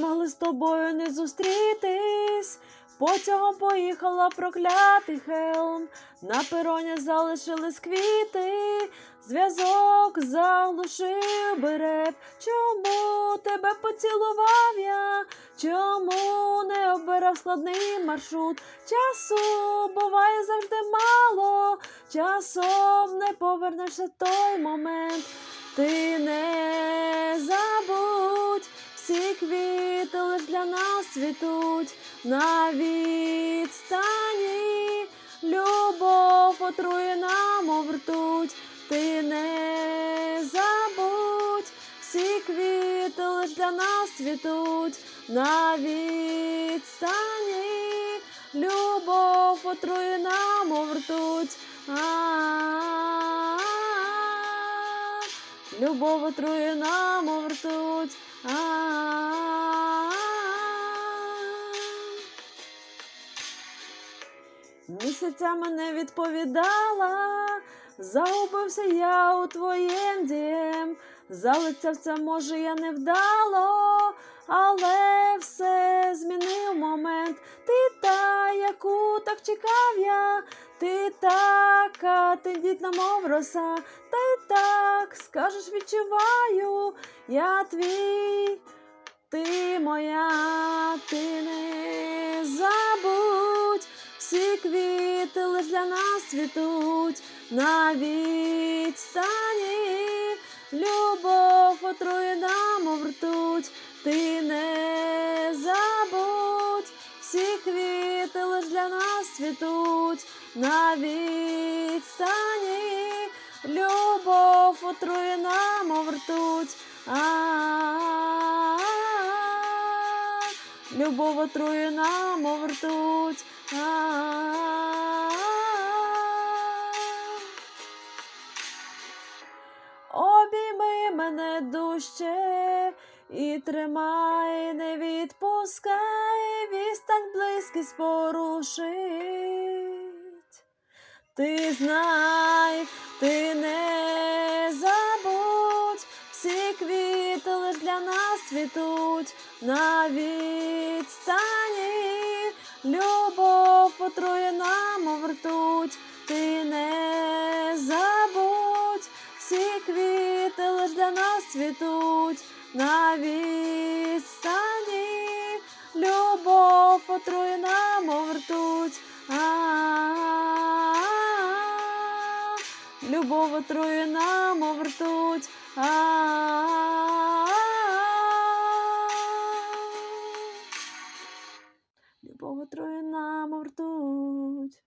могли з тобою не зустрітись. Потягом поїхала проклятий хелм. На пероні залишились квіти. Зв'язок заглушив берет. Чому тебе поцілував я? Чому не обирав складний маршрут? Часу буває завжди мало. Часом не повернешся той момент. Ти не забудь, всі квіти лиш для нас цвітуть на відстані. Любов отрує нам овртуть, ти не забудь, всі квіти лиш для нас цвітуть на відстані. Любов отрує нам овртуть. А-а-а. Любов отрує нам овртуть. Місяцями не відповідала, загубився я у твоєм дім. Залицявся, може, я не вдало, але все змінив момент. Ти та, яку так чекав я, ти така тендітна, мов роса, й так скажеш, відчуваю, я твій, ти моя, ти. Всі квіти лиш для нас цвітуть на відстані. Любов отрує нам овртуть, ти не забудь, всі квіти лиш для нас цвітуть на відстані. Любов отрує нам овртуть. А-а-а. Любов отрує нам овртуть. Обійми мене дужче і тримай, не відпускай, відстань близькість порушить. Ти знай, ти не забудь, всі квіти лиш для нас цвітуть на відстані. Отрує нам овртуть, ти не забудь, всі квіти лиш для нас цвітуть на відстані. Любов отрує нам овртуть. А-а-а. Любов отрує нам Любов отрує нам овртуть.